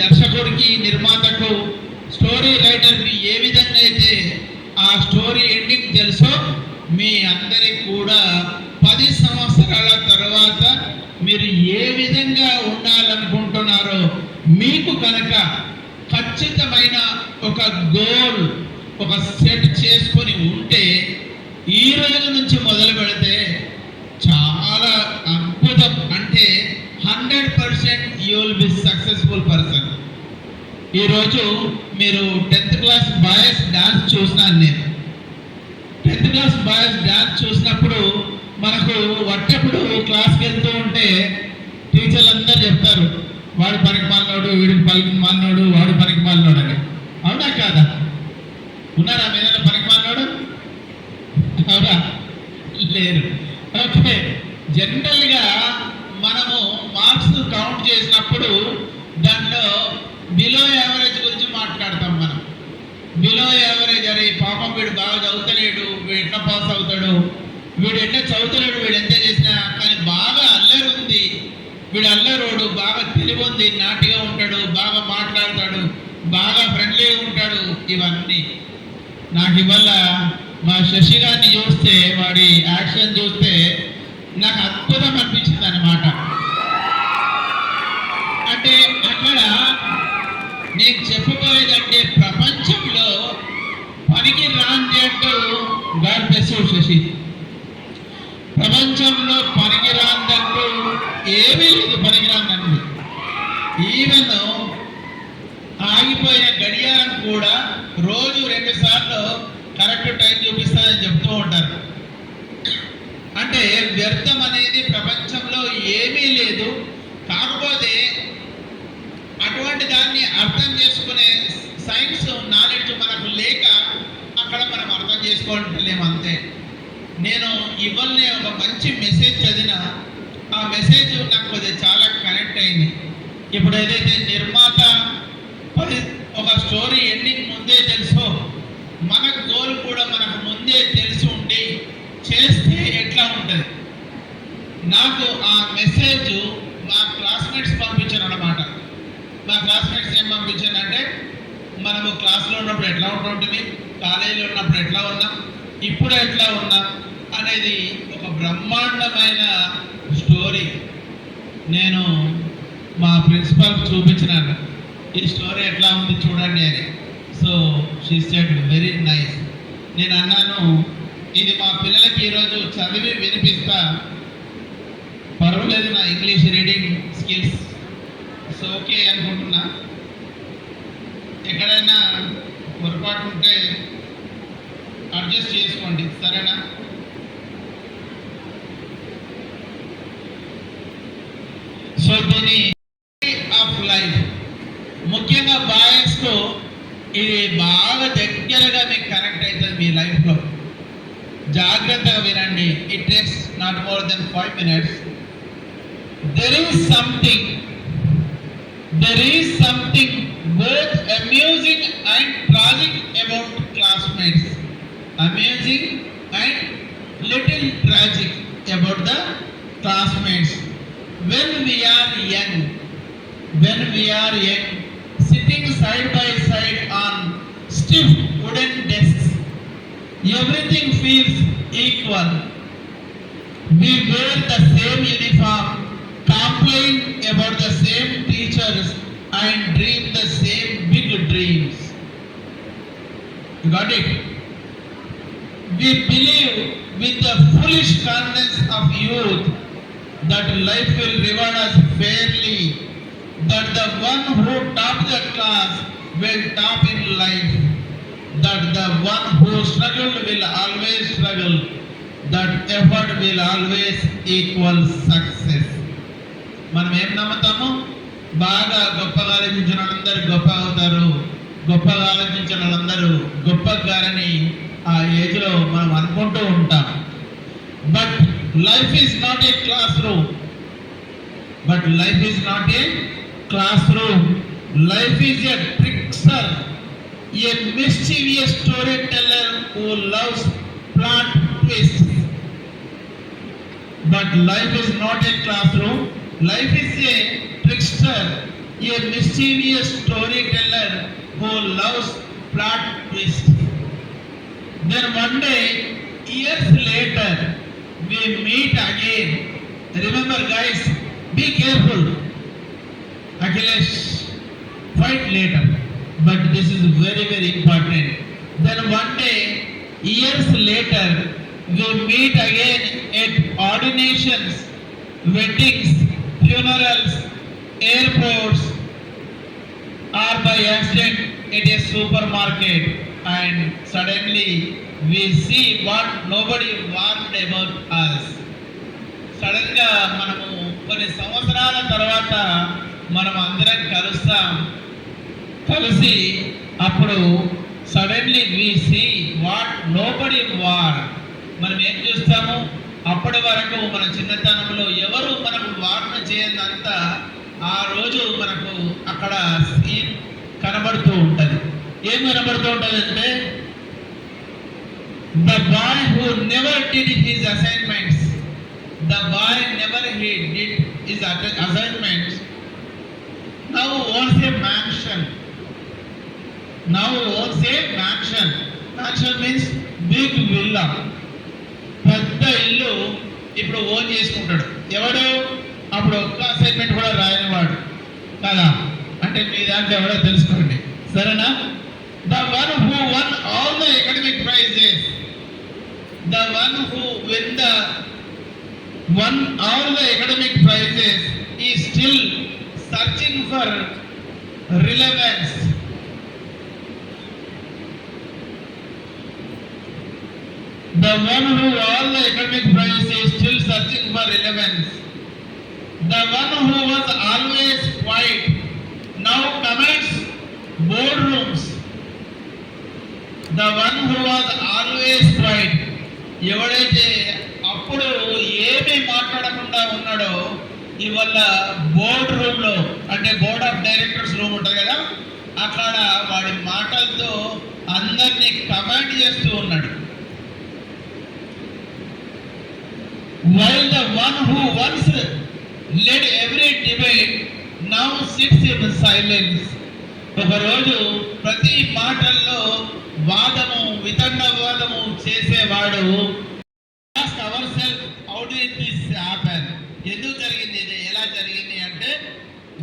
దర్శకుడికి నిర్మాతకు story రైటర్కి ఏ విధంగా అయితే ఆ స్టోరీ ఎండింగ్ తెలుసో మీ అందరికి కూడా పది సంవత్సరాల తర్వాత మీరు ఏ విధంగా ఉండాలనుకుంటున్నారో మీకు కనుక ఖచ్చితమైన ఒక గోల్ ఒక సెట్ చేసుకొని ఉంటే ఈ రోజు నుంచి మొదలు పెడితే చాలా అద్భుతం. అంటే hundred percent you will be successful person ఈరోజు మీరు టెన్త్ క్లాస్ బాయ్స్ డాన్స్ చూసినాను నేను. టెన్త్ క్లాస్ బాయ్స్ డాన్స్ చూసినప్పుడు మనకు వచ్చేప్పుడు క్లాస్కి వెళ్తూ ఉంటే టీచర్లు అందరూ చెప్తారు వాడు పనికి మాలినోడు వీడికి పలికి మాలినోడు వాడు పనికి మాలినోడు అని. అవునా కాదా? ఉన్నారా మీద పనికి మాలినోడు అవునా? లేరు. ఓకే. జనరల్గా మనము మార్క్స్ కౌంట్ చేసినప్పుడు దాంట్లో బిలో యావరేజ్ గురించి మాట్లాడతాం మనం. బిలో యావరేజ్ అరే పాపం వీడు బాగా చదువుతలేడు వీడు ఎట్లా పాస్ అవుతాడు? వీడు ఎట్లా చదువుతలేడు? వీడు ఎంత చేసినా కానీ బాగా అల్లరి ఉంది. వీడు అల్లరోడు బాగా తెలివి ఉంది నాటిగా ఉంటాడు బాగా మాట్లాడతాడు బాగా ఫ్రెండ్లీగా ఉంటాడు ఇవన్నీ. నాకు ఇవల్ల మా శశి గారిని చూస్తే వాడి యాక్షన్ చూస్తే నాకు అద్భుతం అనిపించింది అనమాట అంటే అక్కడ నేను చెప్పబోయేదంటే ప్రపంచంలో పనికి రాంది అంటూ గాడ్ బ్లెస్ శశి ప్రపంచంలో పనికి రాందంటూ ఏమీ లేదు పనికి రాందంటూ ఈవెన్ ఆగిపోయిన గడియారం కూడా రోజు రెండు సార్లు కరెక్ట్ టైం చూపిస్తానని చెప్తూ అంటే వ్యర్థం అనేది ప్రపంచంలో ఏమీ లేదు. కాకపోతే అటువంటి దాన్ని అర్థం చేసుకునే సైన్స్ నాలెడ్జ్ మనకు లేక అక్కడ మనం అర్థం చేసుకోవట్లేము అంతే. నేను ఇవ్వనే ఒక మంచి మెసేజ్ చదివిన ఆ మెసేజ్ నాకు కొద్దిగా చాలా కనెక్ట్ అయింది. ఇప్పుడు ఏదైతే నిర్మాత ఒక స్టోరీ ఎండింగ్ ముందే తెలుసో మన గోల్ కూడా మనకు ముందే తెలిసి ఉండి చేస్తే ఎట్లా ఉంటుంది. నాకు ఆ మెసేజ్ మా క్లాస్మేట్స్ పంపించారు అన్నమాట మా క్లాస్మేట్స్ ఏం పంపించారంటే మనము క్లాస్లో ఉన్నప్పుడు ఎట్లా ఉంటుంది కాలేజీలో ఉన్నప్పుడు ఎట్లా ఉన్నాం? ఇప్పుడు ఎట్లా ఉన్నాం? అనేది ఒక బ్రహ్మాండమైన స్టోరీ నేను మా ప్రిన్సిపాల్ చూపించినాను. ఈ స్టోరీ ఎట్లా ఉంది చూడండి అని. So she said very nice నేను అన్నాను ఇది మా పిల్లలకి ఈరోజు చదివి వినిపిస్తా. పర్వాలేదు నా English reading skills. So okay అనుకుంటున్నా. ఎక్కడైనా పొరపాటు ఉంటే అడ్జస్ట్ చేసుకోండి. సరేనా? సో దీని ఆఫ్ లైఫ్. ముఖ్యంగా బాయ్స్కు ఇది బాగా దగ్గరగా మీకు కనెక్ట్ అవుతుంది మీ లైఫ్లో జాగ్రత్తగా వినండి it takes not more than five minutes there is something there is something both amusing and tragic about classmates amazing and little tragic about the classmates. When we are young when we are young sitting side by side on stiff wooden desks everything feels equal. We wear the same uniform complain about the same teachers and dream the same big dreams. You got it? We believe with the foolish kindness of youth that life will reward us fairly, that the one who top the class will top in life, that the one who struggled will always struggle, that effort will always equal success. మనం ఏం నమ్ముతాము? బాగా గొప్పగా ఆలోచించిన వాళ్ళందరూ గొప్ప అవుతారు. గొప్పగా ఆలోచించిన వాళ్ళందరూ గొప్ప గారని ఆ ఏజ్లో మనం అనుకుంటూ ఉంటాం. But life is not a classroom but life is not a classroom life is a trickster a mischievous storyteller who loves plot twists. But life is not a classroom. Life is a trickster, a mischievous storyteller who loves plot twists. Then one day, years later, we meet again. Remember, guys, be careful. Achilles, fight later. But this is very, very important. Then one day, years later, we meet again at ordinations, weddings, funerals, airports, or by accident at a supermarket and suddenly we see what nobody warned about us. సడన్గా మనము కొన్ని సంవత్సరాల తర్వాత మనం అందరం కలుస్తాం కలిసి అప్పుడు suddenly we see what nobody war. మనం ఏం చూస్తాము? అప్పటి వరకు మన చిన్నతనంలో ఎవరు మనకు వార్న చేయనంత ఆ రోజు మనకు అక్కడ సీన్ కనబడుతూ ఉంటుంది. ఏం కనబడుతూ ఉంటుంది అంటే the boy who never did his assignments the boy never he did his assignments now owns a mansion now owns a mansion mansion means big villa పెద్ద ఇల్లు ఇప్పుడు ఓన్ చేసుకుంటాడు. ఎవడు? అప్పుడు ఒక్క అసైన్మెంట్ కూడా రాయని వాడు కదా? అంటే మీ దాంట్లో ఎవడో తెలుసుకోండి. సరేనా? The one who won all the academic prizes the one who win the won all the academic prizes is still searching for relevance The one who all the academic prize is still searching for relevance. The one who was always quiet now commands boardrooms. The one who was always quiet ఎవడైతే అప్పుడు ఏమీ మాట్లాడకుండా ఉన్నాడో ఇవాళ board రూమ్లో అంటే board of directors room ఉంటుంది కదా అక్కడ వాడి మాటలతో అందరినీ కమాండ్ చేస్తూ ఉన్నాడు while the one who once led every debate now sits in silence. ఒకరోజు ప్రతి మాటల్లో వాదము వితండ వాదము చేసేవాడు. Just our self out in this happen ఎందుకు జరిగింది ఇది? ఎలా జరిగింది అంటే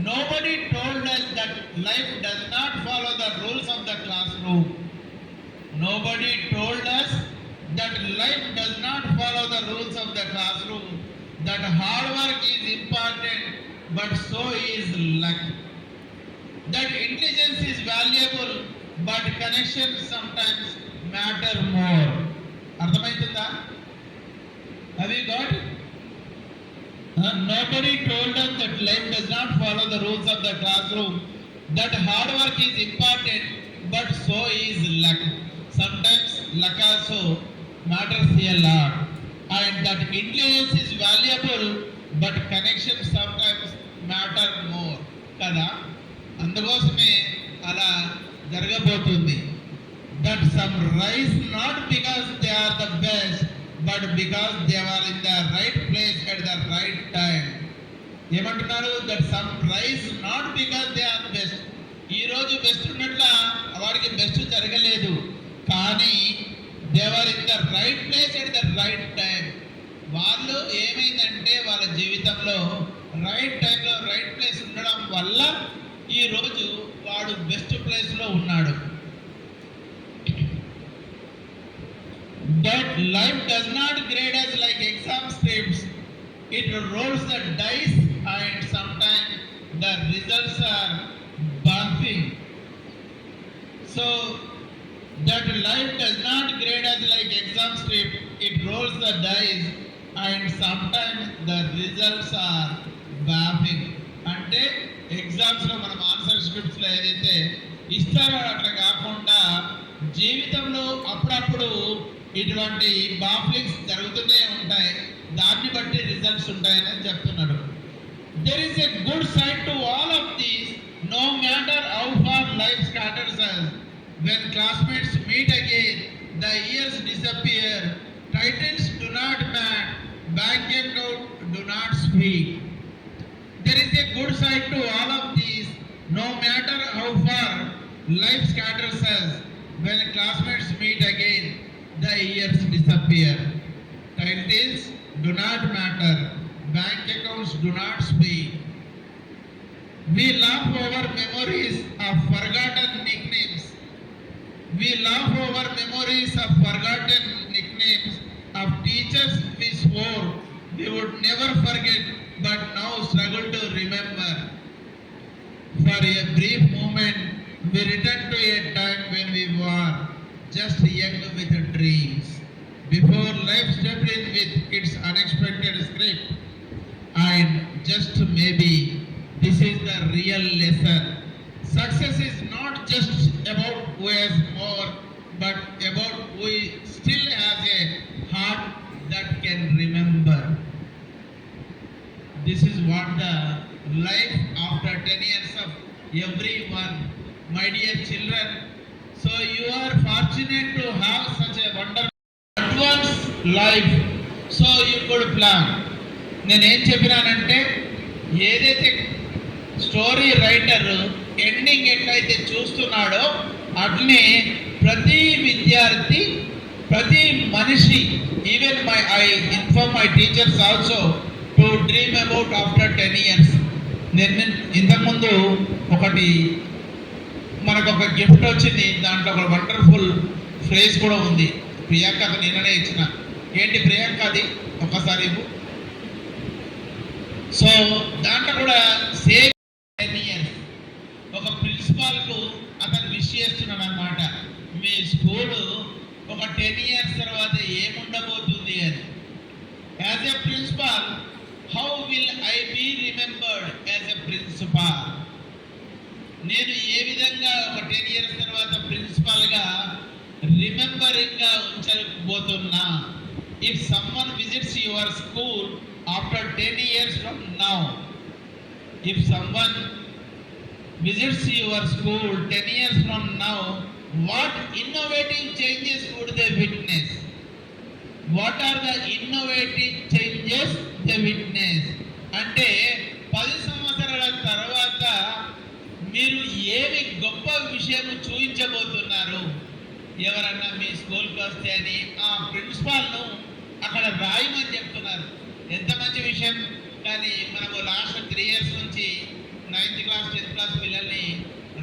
nobody told us that life does not follow the rules of the classroom nobody told us that life does not follow the rules of the classroom, that hard work is important, but so is luck. That intelligence is valuable, but connections sometimes matter more. అర్థమవుతుందా అవి got nobody told us that life does not follow the rules of the classroom, that hard work is important, but so is luck. Sometimes luck also matters and that and that influence is valuable but connection sometimes matter more కదా అందుకోసమే అలా జరగబోతుంది that some rise not because they are the best but because they are in the right place at the right time ఏమంటున్నారు that some rise not because they are best ఈరోజు best ఉన్నట్ల వాడికి best జరగలేదు కానీ they are in the right place at the right time వాళ్ళు ఏమైందంటే వాళ్ళ జీవితంలో రైట్ టైంలో రైట్ ప్లేస్ ఉండడం వల్ల ఈరోజు వాడు బెస్ట్ ప్లేస్లో ఉన్నాడు that life does not grade us like exam scripts it rolls the dice and some time the results are bumping so that life does not grade us like exam strip. It rolls the dice and sometimes the results are baffling. అంటే ఎగ్జామ్స్లో మనం answer స్క్రిప్ట్స్లో ఏదైతే ఇస్తారో అట్లా కాకుండా జీవితంలో అప్పుడప్పుడు ఇటువంటి బాఫ్లింగ్స్ జరుగుతూనే ఉంటాయి దాన్ని బట్టి రిజల్ట్స్ ఉంటాయని చెప్తున్నాడు there is a good side to all of these no matter how far life starters when classmates meet again the years disappear Titans do not matter bank account do not speak there is a good side to all of these No matter how far life scatters us, when classmates meet again, the years disappear. Titles do not matter. Bank accounts do not speak. We laugh over memories of forgotten nicknames. We laugh over memories of forgotten nicknames of teachers we swore we would never forget but now struggle to remember. For a brief moment, we return to a time when we were just young with dreams. Before life stepped in with its unexpected script, and just maybe this is the real lesson. Success is not just about who has more, but about who still has a heart that can remember. This is what the life after 10 years of everyone, my dear children. So you are fortunate to have such a wonderful advanced life. So you could plan. నేనేం చెప్పినానంటే ఏదైతే story writer ending ఎట్లయితే చూస్తున్నాడో అట్లనే ప్రతి విద్యార్థి ప్రతి మనిషి even my I inform my teachers also to dream about after ten years నేను ఇంతకుముందు ఒకటి మనకు ఒక గిఫ్ట్ వచ్చింది దాంట్లో ఒక వండర్ఫుల్ ఫ్రేజ్ కూడా ఉంది. ప్రియాంకకు నిన్ననే ఇచ్చిన. ఏంటి ప్రియాంక అది? ఒక్కసారి సో దాంట్లో కూడా సేమ్ టెన్ ఇయర్స్ ఒక ప్రిన్సిపాల్కు అతను విష్ చేస్తున్నాడు అనమాట మీ స్కూలు ఒక టెన్ ఇయర్స్ తర్వాత ఏముండబోతుంది అని. As a principal how will I be remembered as a principal నేను ఏ విధంగా ఒక టెన్ ఇయర్స్ తర్వాత ప్రిన్సిపాల్గా రిమెంబరింగ్గా ఉంచబోతున్నా? If someone visits your school after ten years from now if someone visits your school ten years from now what innovative changes would they witness? What are the innovative changes they witness? అంటే పది సంవత్సరాల తర్వాత మీరు ఏమి గొప్ప విషయం చూపించబోతున్నారు ఎవరన్నా మీ స్కూల్కి వస్తే అని ఆ ప్రిన్సిపాల్ను అక్కడ రాయమని చెప్తున్నారు ఎంత మంచి విషయం కానీ మనము లాస్ట్ త్రీ ఇయర్స్ నుంచి నైన్త్ క్లాస్ టెన్త్ క్లాస్ పిల్లల్ని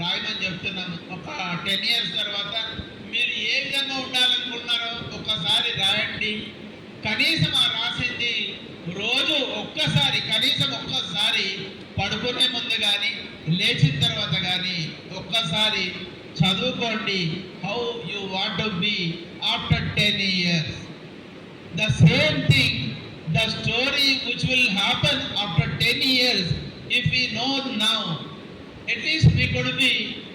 రాయమని చెప్తున్నాము ఒక టెన్ ఇయర్స్ తర్వాత మీరు ఏ విధంగా ఉండాలనుకుంటున్నారో ఒక్కసారి రాయండి. కనీసం ఆ రాసింది రోజు ఒక్కసారి కనీసం ఒక్కసారి పడుకునే ముందు కానీ లేచిన తర్వాత కానీ ఒక్కసారి చదువుకోండి. How you want to be after ten years the same thing the story which will happen after ten years if you know now least we could be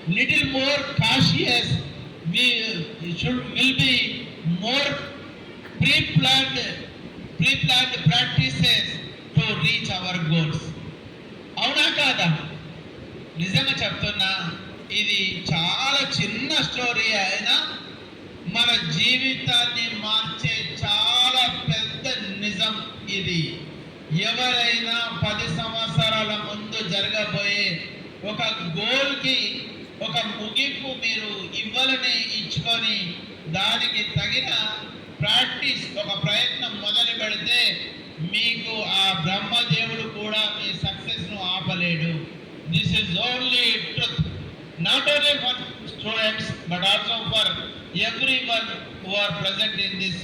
little more cautious, we should will be more pre-planned, pre-planned practices to reach our goals. అవునా కాదా నిజంగా చెప్తున్నా ఇది చాలా చిన్న story అయినా మన జీవితాన్ని మార్చే చాలా పెద్ద నిజం ఇది ఎవరైనా పది సంవత్సరాల ముందు జరగబోయే ఒక గోల్కి ఒక ముగింపు మీరు ఇవ్వాలని ఇచ్చుకొని దానికి తగిన ప్రాక్టీస్ ఒక ప్రయత్నం మొదలు పెడితే మీకు ఆ బ్రహ్మదేవుడు కూడా మీ సక్సెస్ను ఆపలేడు. This is only truth not only for students but also for everyone who are present in this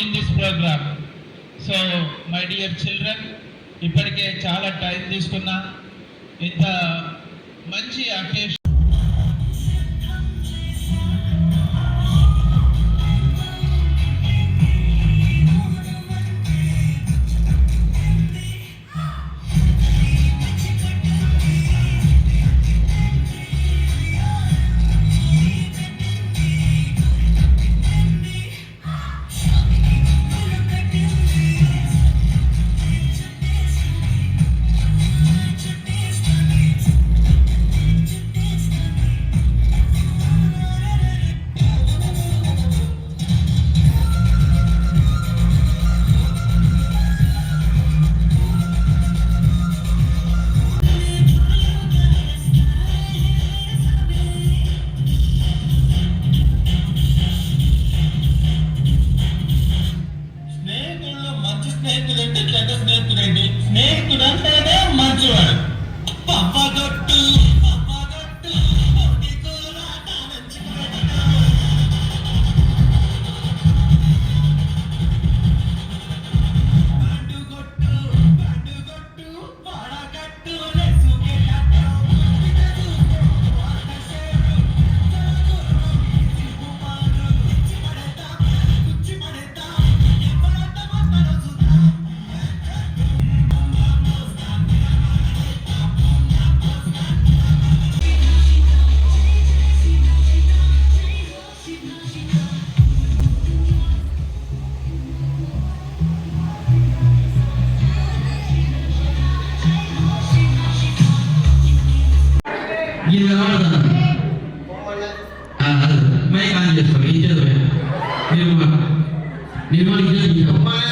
in this program so my dear children ఇప్పటికే చాలా టైం తీసుకున్నా. ఇంత మంచి అకేషన్ मैं काम చేస్తాను ఏం చేద్దాం నిర్మల్ నిర్మల్ ఇదే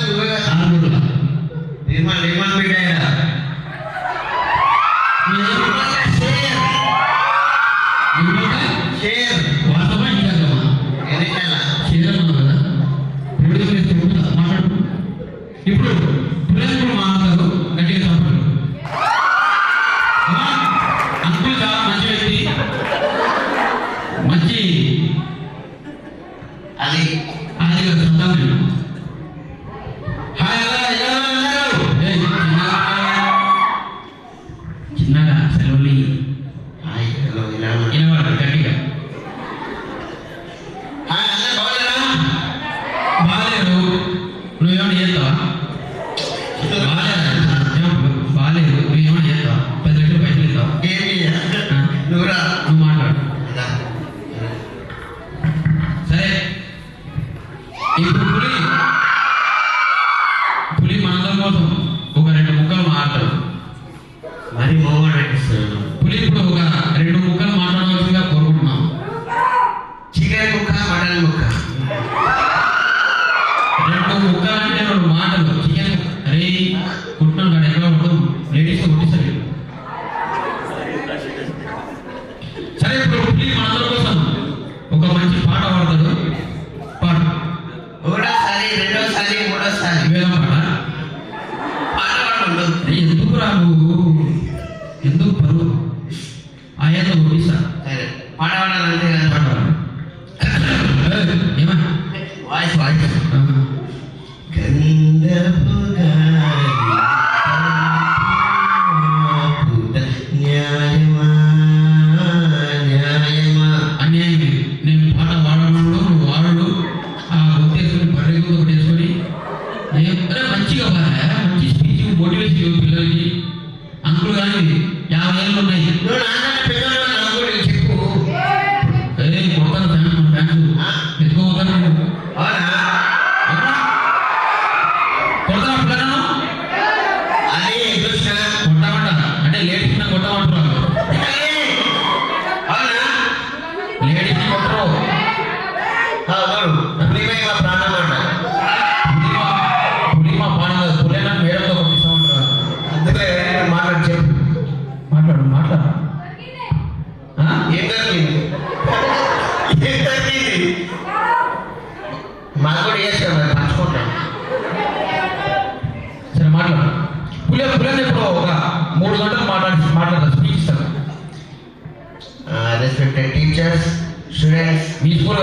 రెస్పెక్టెడ్ టీచర్స్ స్టూడెంట్స్ మీ స్కూల్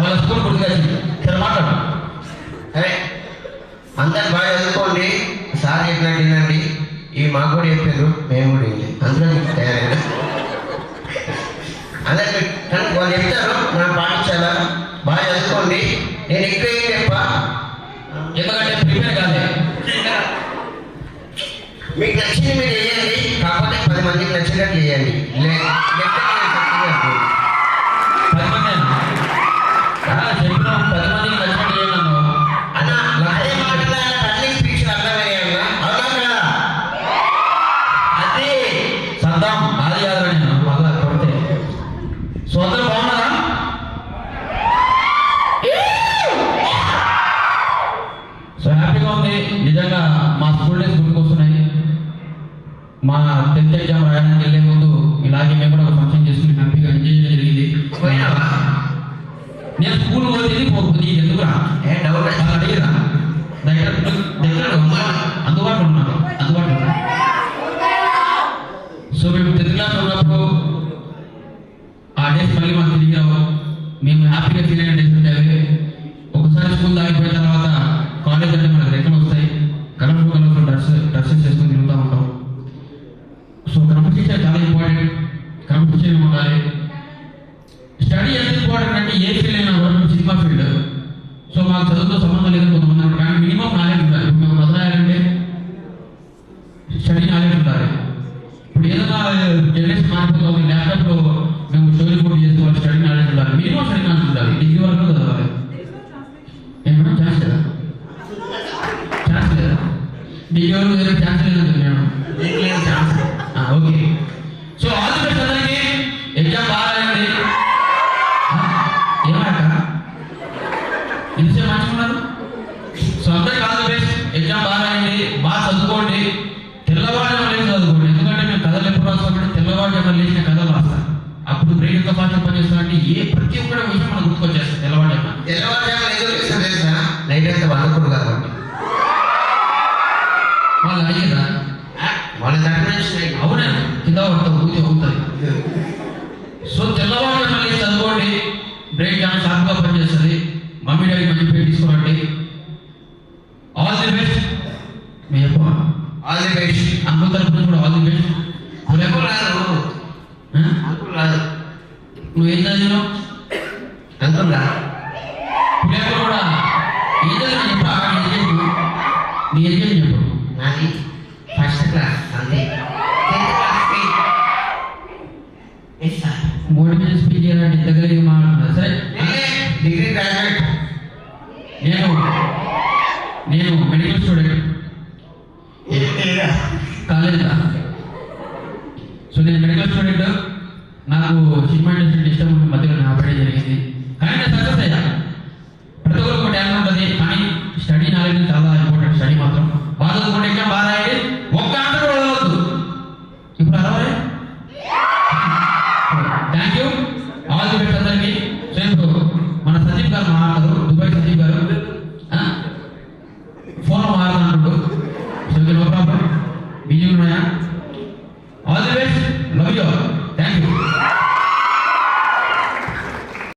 వాళ్ళ స్కూల్ గుర్తుకొచ్చింది సరే మాట్లాడు. అరే అందరు బాగా చదువుకోండి. సార్ చెప్పినట్టు వినండి ఇవి మాకు కూడా చెప్పారు మేము కూడా వెళ్ళి. అందరం తయారైనా. అందరికి వాళ్ళు చెప్తారు మనం పాటించాలా బాగా చదువుకోండి. నేను ఎక్కువ ఏం చెప్ప? ఎందుకంటే ప్రిపేర్ కాలే. మీకు నచ్చింది మీరు లెక్చరర్లు ఇవ్వాలి పది మంది చెప్పిన. పది మందికి లెక్చరర్లు ఇవ్వను అన్న లహరి మాటలు ఆయన పబ్లిక్ స్పీచ్ అర్థమయ్యాను అవునా అదే. సొంత టెన్త్ ఎగ్జామ్ రాయడానికి వెళ్ళే ముందు ఇలాగే మేము కూడా ఒక ఫంక్షన్ చేసుకుని హ్యాపీగా ఎంజాయ్ జరిగింది. నేను స్కూల్ పోతుంది అందుబాటులో ఉన్నాను కలిగి ఉండాలి స్టడీ ఎదుర్కోవడం అంటే ఏ ఫీల్డ్ అయినా వరకు సినిమా ఫీల్డ్ సో మాకు చదువుతో సంబంధం లేదు కొంతమంది కానీ మినిమం నాలెడ్జ్ ఉండాలి. మేము మొదలయ్యాలంటే స్టడీ నాలెడ్జ్ ఉండాలి. ఇప్పుడు ఏదైనా జనరేషన్ మారిపోతుంది ల్యాప్టాప్లో మేము స్టోరీ కోడ్ చేసుకోవాలి స్టడీ నాలెడ్జ్ ఉండాలి. మినిమం స్టడీ నాలెడ్జ్ ఉండాలి. డిగ్రీ వరకు చదవాలి. ఏమన్నా ఛాన్స్ లేదా? ఛాన్స్ లేదా? డిగ్రీ వరకు ఛాన్స్ సైనిక బాధ్యత పనిచేస్తున్నట్టు ఏ ప్రతి ఒక్కడ విషయం మనం గుర్తుకొచ్చేస్తుంది తెల్లవాడే తెల్లవారుజామున ఏదో లేచారు వాళ్ళు అయ్యారా వాళ్ళ దగ్గర నుంచి అవునా? కింద అవుతుంది సో తెల్లవారుజామున చదువుకోండి. బ్రెయిన్ చాలా పనిచేస్తుంది. మమ్మీ డాడీ మంచి పేరు తీసుకోవాలి